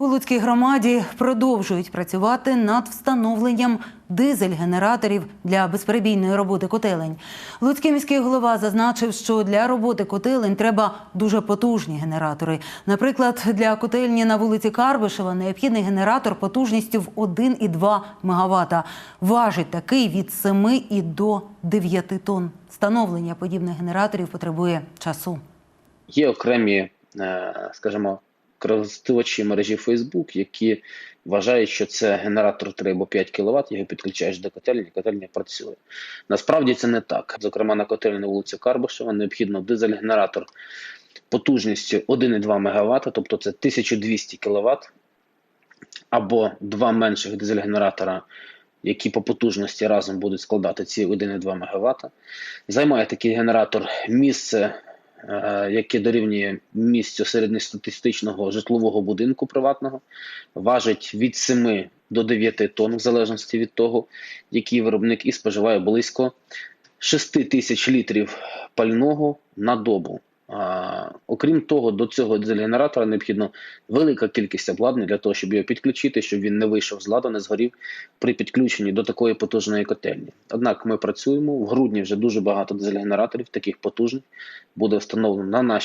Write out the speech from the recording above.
У Луцькій громаді продовжують працювати над встановленням дизель-генераторів для безперебійної роботи котелень. Луцький міський голова зазначив, що для роботи котелень треба дуже потужні генератори. Наприклад, для котельні на вулиці Карбишева необхідний генератор потужністю в 1,2 МВт. Важить такий від 7 і до 9 тонн. Встановлення подібних генераторів потребує часу. Є окремі, е, скажімо, користувачі мережі Facebook, які вважають, що це генератор 3 або 5 кВт, його підключаєш до котельні, котельня працює. Насправді це не так. Зокрема, на котельні вулиці Карбашева необхідно дизель-генератор потужністю 1,2 МВт, тобто це 1200 кВт, або два менших дизель-генератора, які по потужності разом будуть складати ці 1,2 МВт. Займає такий генератор місце яке дорівнює місцю середньостатистичного житлового будинку приватного, важить від 7 до 9 тонн, в залежності від того, який виробник і споживає близько 6 тисяч літрів пального на добу. Окрім того, до цього дизель-генератора необхідно велика кількість обладнання для того, щоб його підключити, щоб він не вийшов з ладу, не згорів при підключенні до такої потужної котельні. Однак ми працюємо в грудні вже дуже багато дизель-генераторів, таких потужних, буде встановлено на нашій